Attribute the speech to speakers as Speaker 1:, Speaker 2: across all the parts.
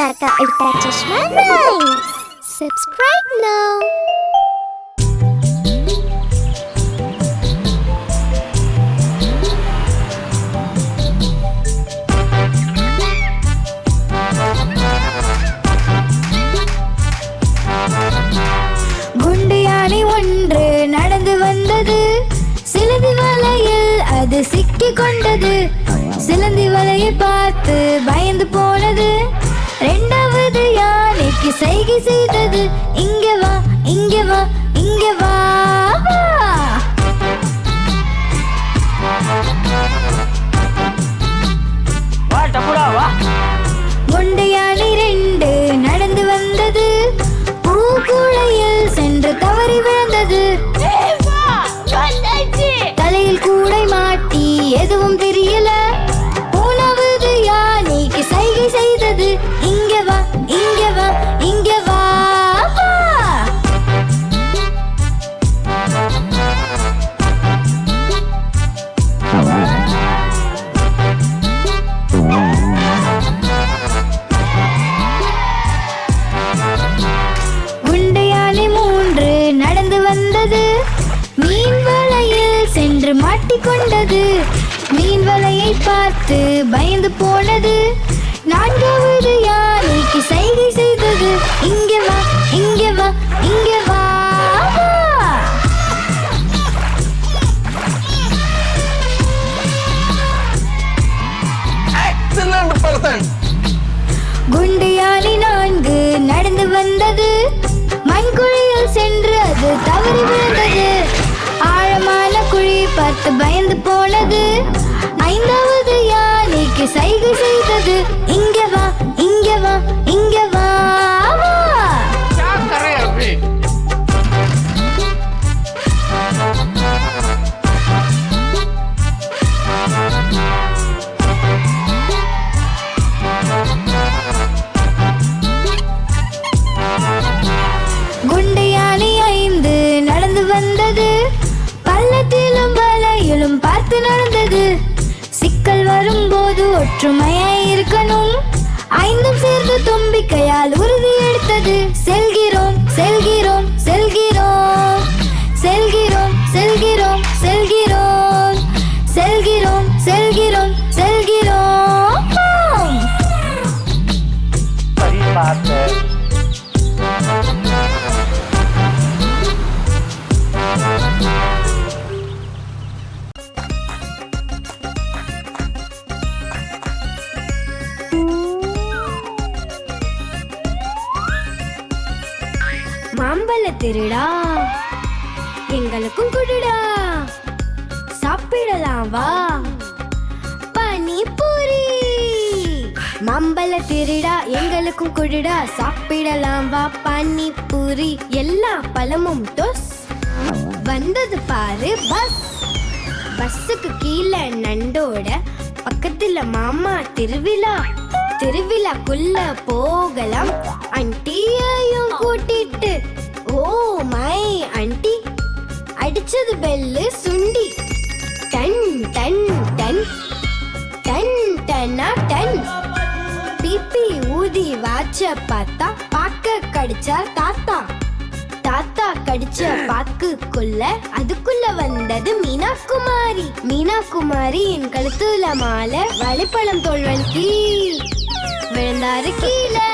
Speaker 1: Tarka Ultra Chashma Subscribe now.
Speaker 2: குண்டு யானை ஒன்று நடந்து வந்தது. சிலந்தி வலையில் அது சிக்கி கொண்டது. சிலந்தி வலையை பார்த்து பயந்து போனது. ரெண்டாவது யானைக்கு சைகை செய்தது இங்க வா இங்க வா இங்க வா வா.
Speaker 3: டப்புடா வா
Speaker 2: திருடா எங்களுக்கும் குடுடா. சாப்பிடலாம் வா. பானிபூரி மம்பல திருடா எங்களுக்கும் குடுடா. சாப்பிடலாம் வா பானிபூரி எல்லா பழமும் டொஸ். வந்தது பாரு பஸ். பஸ்ஸுக்கு கீழே நண்டோட பக்கத்துல மாமா திருவிழா. திருவிழாக்குள்ள போகலாம். அண்டியையும் கூட்டிட்டு ஓ மை அண்டி அடிச்சது பெல்லு சுண்டி. டன் டன் டன். டன் டன்னா டன். பிபி ஊதி வாச்ச பார்த்தா பாக்க கடிச்சா தாத்தா. தாத்தா கடிச்ச பாக்குக்குள்ள அதுக்குள்ள வந்தது மீனா குமாரி மீனா குமாரி என் கழுத்துல மாலை வழிப்பழம் தோல்வன் கீழ். விழுந்தாரு கீழே.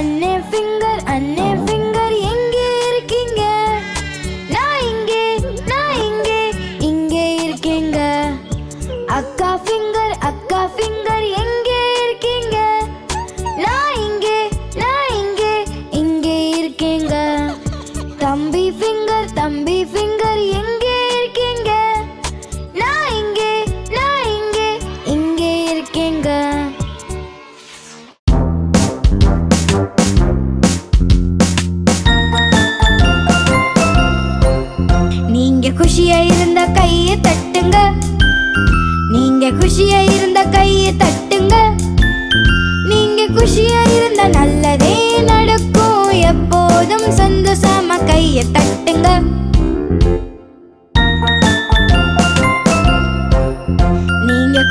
Speaker 2: and a finger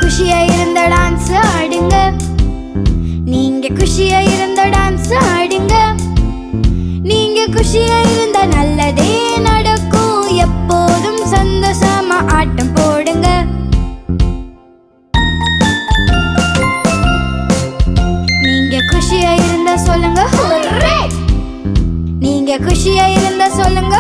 Speaker 2: குஷியா இருந்த டான்ஸ் ஆடுங்க. நீங்க குஷியா இருந்த டான்ஸ் ஆடுங்க. நீங்க குஷியா இருந்த நல்லதே நடக்கும். எப்போதும் சந்தோஷமா ஆட்டம் போடுங்க. நீங்க குஷியா இருந்தா சொல்லுங்க. நீங்க குஷியா இருந்தா சொல்லுங்க.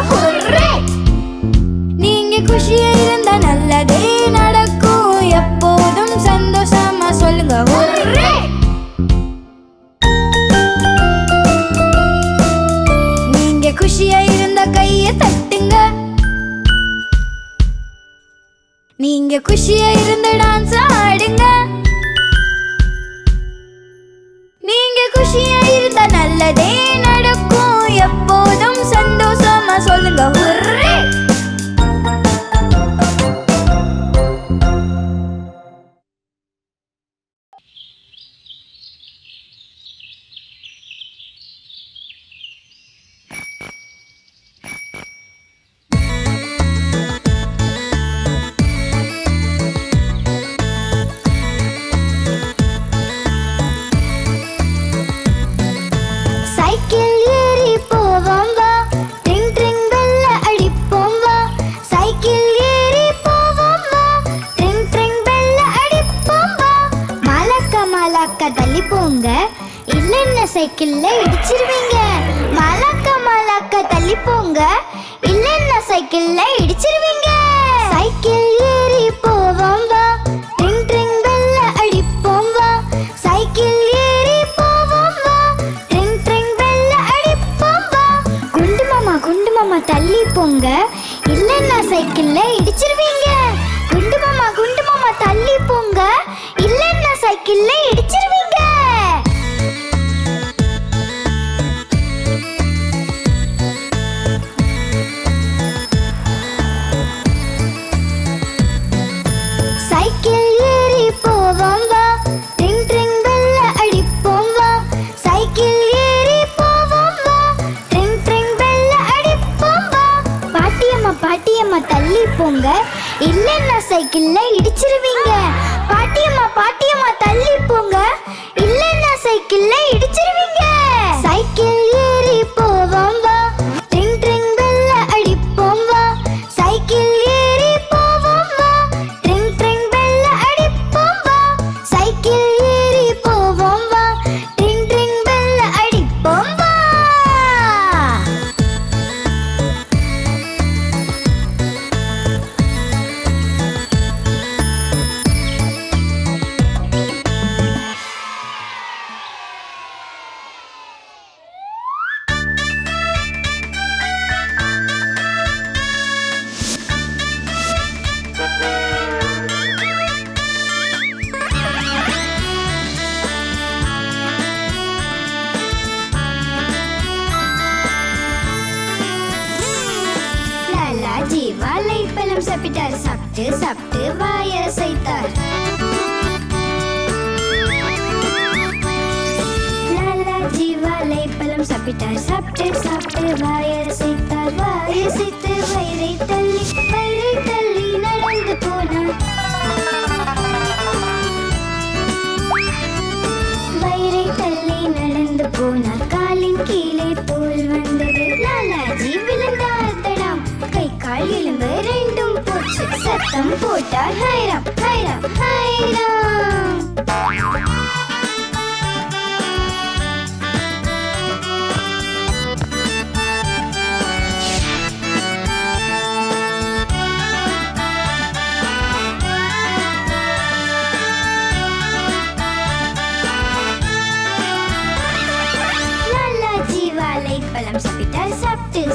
Speaker 2: நீங்க குஷியா இருந்து டான்ஸ் ஆடுங்க. நீங்க குஷியா இருந்தா நல்லதே. போங்க. இல்லைன்னா சைக்கிள்ல இடிச்சிருவீங்க. குண்டு மாமா குண்டு மாமா தள்ளி போங்க. இல்லைன்னா சைக்கிள்ல இடிச்சிருவீங்க. போங்க இல்லைன்னா சைக்கிள்ல இடிச்சிருவீங்க. பாட்டியம்மா பாட்டியம்மா தள்ளி போங்க. இல்லைன்னா சைக்கிள்ல இடிச்சிருவீங்க. வாய அசைத்து வயிறை தள்ளி வயிறை தள்ளி நடந்து வயிறை தள்ளி நடந்து போனார். காலின் கீழே தோல் வந்தது. லாலாஜி கை கால் எலும்பு ரெண்டும் போச்சு. சத்தம் போட்டார். ஹைராம் ஹைராம் ஹைராம்.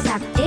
Speaker 2: WhatsApp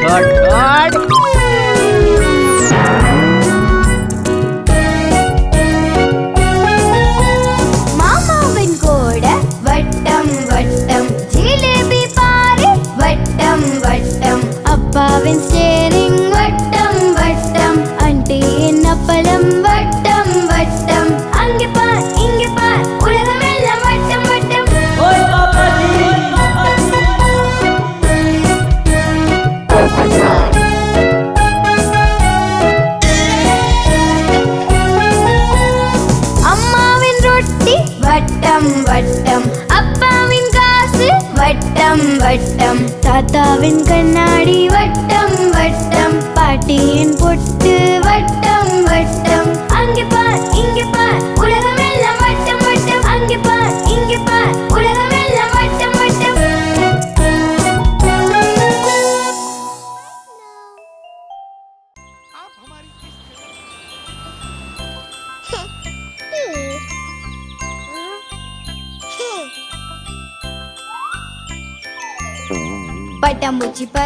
Speaker 2: third
Speaker 4: தாத்தாவின்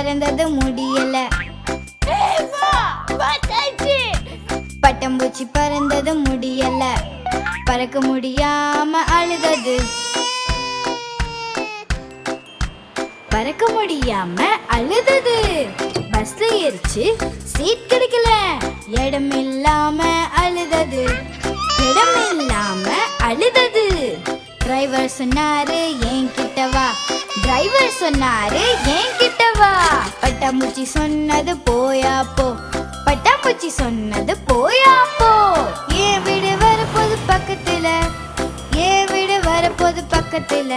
Speaker 2: பறந்தது முடியல. பட்டாம்பூச்சி பறந்தது முடியல. பறக்க முடியாம அழுதது. பறக்க முடியாம அழுதது. பஸ்ல ஏறிச்சு சீட் கிடைக்கல. இடம் இல்லாம அழுதது. இடம் இல்லாம அழுதது. டிரைவர் சொன்னாரு என் கிட்ட வா. டிரைவர் சொன்னாரு ஏன் கிட்ட வா. பட்டாம்பூச்சி சொன்னது போயா போ. பட்டாம்பூச்சி சொன்னது போயா போ. ஏன் வீடு வரப்போது பக்கத்துல. ஏன் வீடு வரப்போது பக்கத்துல.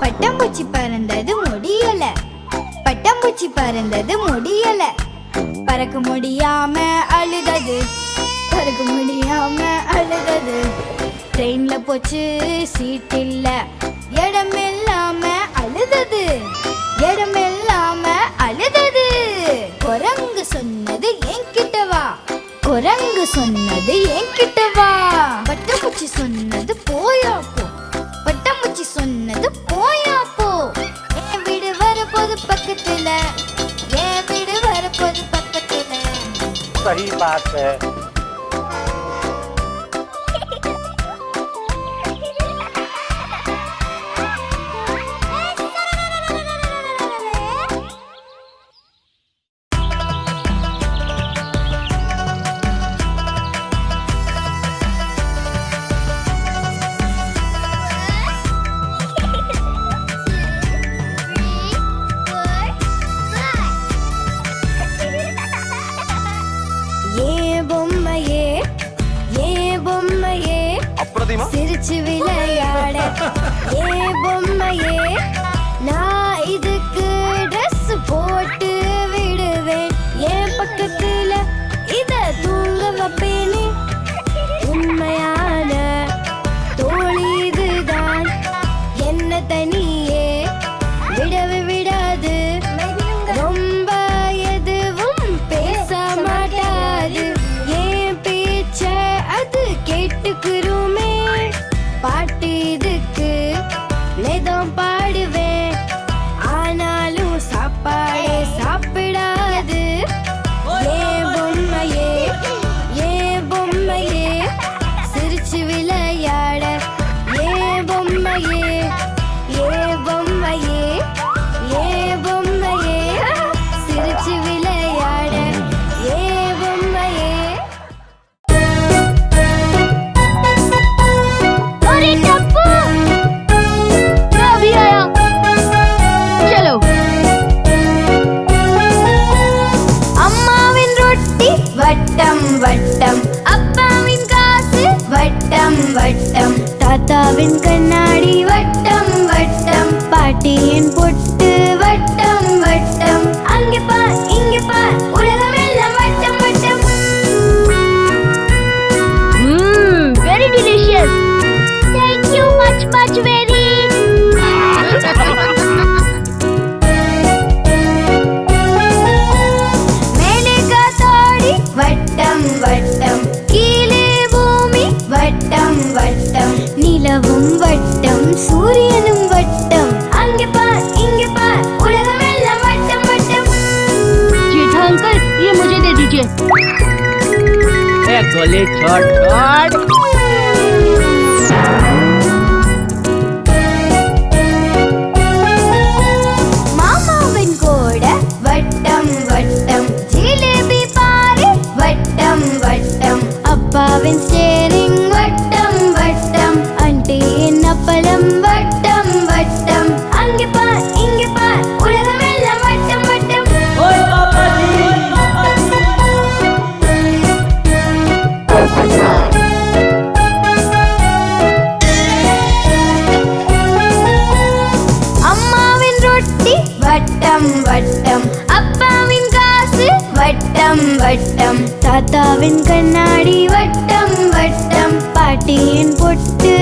Speaker 2: பட்டாம்பூச்சி பறந்தது முடியலை. பூச்சி பறந்தது முடியல. பறக்க முடியாம அழுதது. பறக்க முடியாம அழுதது. ட்ரெயின்ல போச்சு சீட் இல்ல. இடம் இல்லாம அழுதது. இடம் இல்லாம அழுதது. குரங்கு சொன்னது என்கிட்ட வா. குரங்கு சொன்னது என்கிட்ட வா. பட்டாம்பூச்சி சொன்னது போயா போ. பட்டாம்பூச்சி சொன்னது போ. பக்கத்துல ஏன் வீடு வரப்போது பக்கத்துல? சரி
Speaker 3: பார்த்த.
Speaker 2: சிரிச்சு விளையாட. ஏ பொம்மையே நான் தாத்தாவின் கண்ணாடி
Speaker 5: வட்டம் வட்டம்
Speaker 2: பாட்டியின் பொட்டு 车车 தாத்தாவின் கண்ணாடி வட்டம் வட்டம் பாட்டியின் பொட்டு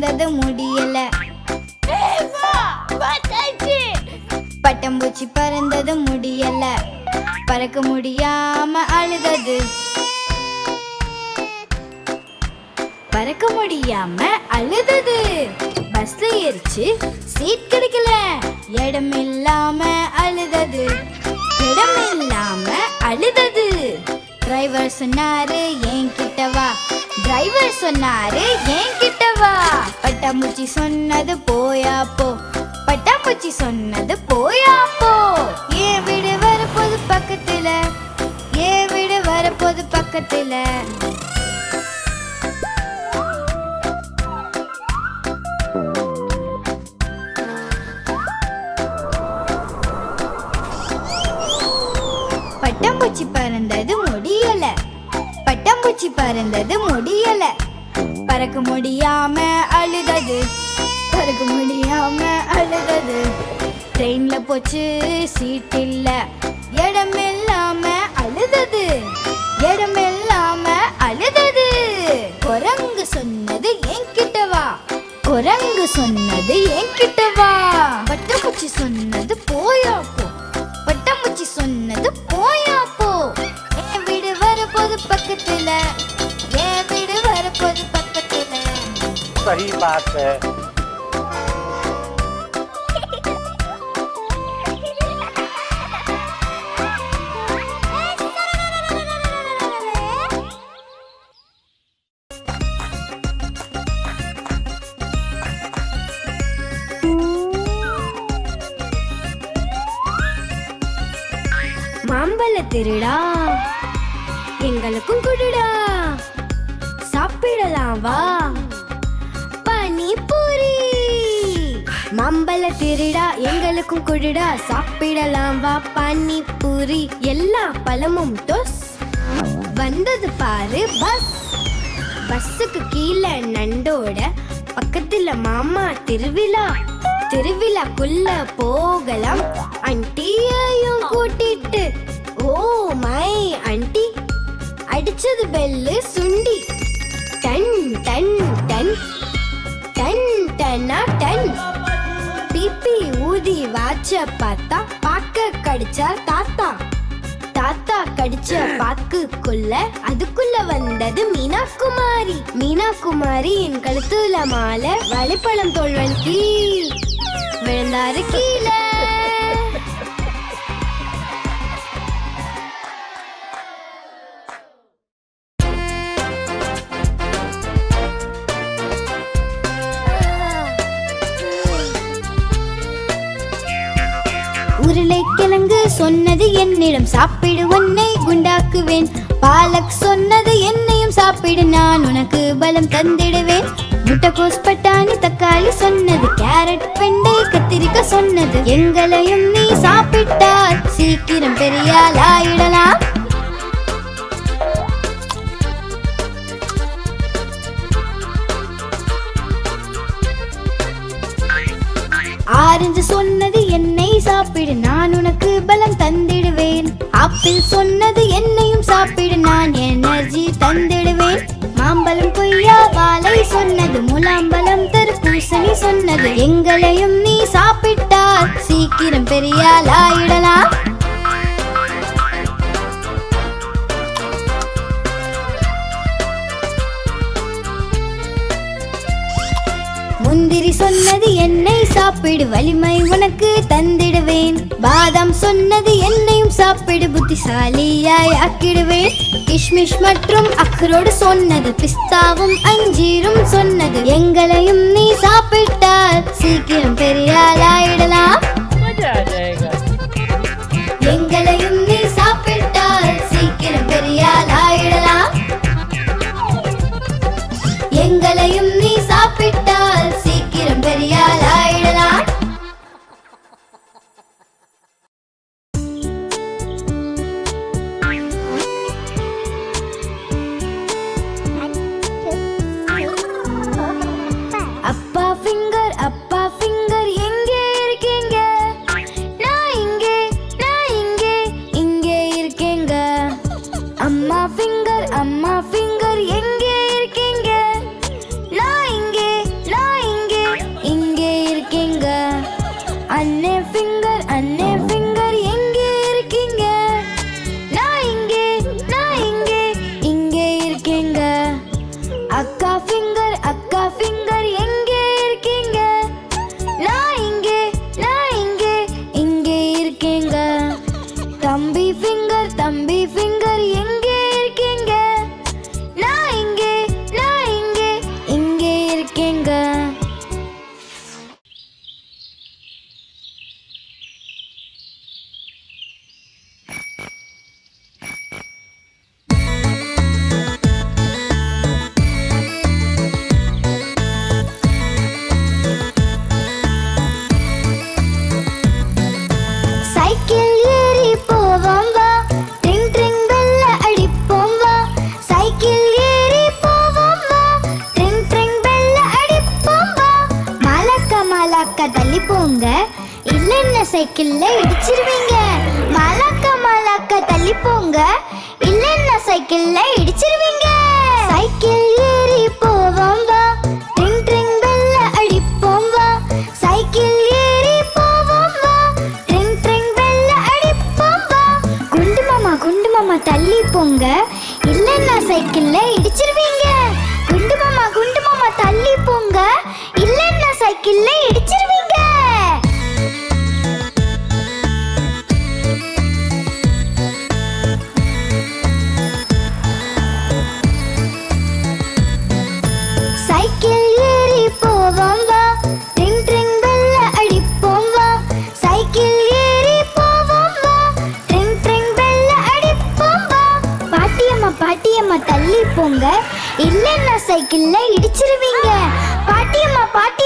Speaker 2: பறந்தது முடியல. பட்டாம்பூச்சி பறந்தது முடியல. பறக்க முடியாம அழுதது. பறக்க முடியாம அழுதது. பஸ்ல ஏறிச்சு சீட் கிடைக்கல. இடம் இல்லாம அழுதது. இடம் இல்லாம அழுதது. டிரைவர் சொன்னாரு என் கிட்ட வா. டிரைவர் சொன்னாரு என் கிட்ட வா. பட்டாம்பூச்சி சொன்னது போயா போ. பட்டாம்பூச்சி சொன்னது போயா போ. ஏன் வீடு வரப்போது பக்கத்துல. ஏன் வீடு வரப்போது பக்கத்துல. பட்டாம்பூச்சி பறந்தது முடியல. பட்டாம்பூச்சி பறந்தது முடியலை. பறக்க முடியாம அழுதது. பறக்க முடியாம அழுதது. ட்ரெயின்ல போச்சு சீட் இல்ல. இடம் இல்லாம அழுதது. இடம் இல்லாம அழுதது. குரங்கு சொன்னது என்கிட்ட வா. குரங்கு சொன்னது என்கிட்ட வா. பட்டாம்பூச்சி சொன்னது போயா போ. சொன்னது போயா பக்கத்துல என் வீடு வரப்போது பக்கத்துல
Speaker 3: सही बात है
Speaker 2: மாம்பழ திருடா எங்களுக்கும் குடுடா. சாப்பிடலாம் வா. பானிபூரி மாம்பழ திருடா எங்களுக்கும் குடுடா. சாப்பிடலாம் வா. பானிபூரி எல்லா பழமும் டொஸ். வந்தது பாரு பஸ். பஸ்ஸுக்கு கீழே நண்டோட பக்கத்துல மாமா திருவிழா. திருவிழாக்குள்ள போகலாம். அண்டியையும் கூட்டிட்டு. ஓ மை அண்டி அடிச்சது பெல்லு சுண்டி. டன் டன் டன். டன் டன்னா டன். பிபி ஊதி வாச்ச பார்த்தா பாக்க கடிச்சா தாத்தா. தாத்தா கடிச்ச பாக்குக்குள்ள அதுக்குள்ள வந்தது மீனா குமாரி மீனா குமாரி என் கழுத்துல மாலை வழிப்பழம் தோல்வன் கீழ் விழுந்தாரு கீழே. சொன்னது என்னிடம் சாப்பிடு உன்னை குண்டாக்குவேன். பாலக் சொன்னது என்னையும் சாப்பிடு நான் உனக்கு பலம் தந்திடுவேன். முட்டைக்கோஸ் பட்டாணி தக்காளி சொன்னது கேரட் வெண்டை கத்திரிக்காய் சொன்னது. எங்களையும் நீ சாப்பிட்டால் சீக்கிரம் பெரியால் ஆயிடலாம் ஆரஞ்சு சொன்னது என்னை சாப்பிடு நான் உனக்கு பலம் தந்திடுவேன். ஆப்பிள் சொன்னது என்னையும் சாப்பிடு நான் எனர்ஜி தந்திடுவேன். மாம்பழம் கொய்யா வாழை சொன்னது முலாம்பழம் தர்பூசணி சொன்னது எங்களையும் நீ சாப்பிட்டால் சீக்கிரம் பெரியால் ஆயிடலாம். முந்திரி சொன்னது என்னை சாப்பிடு வலிமை உனக்கு தந்திடுவேன். பாதாம் சொன்னது என்னையும் சாப்பிடு புத்திசாலியாய் ஆக்கிடுவேன். கிஷ்மிஷ் மற்றும் அக்ரோடு சொன்னது பிஸ்தாவும் அஞ்சீரும் சொன்னது எங்களையும் நீ சாப்பிட்டால் சீக்கிரம் பெரியாளாயிடலாம் இல்லைன்னா சைக்கிளில் இடிச்சிருவீங்க. பாட்டியம்மா
Speaker 6: பாட்டி.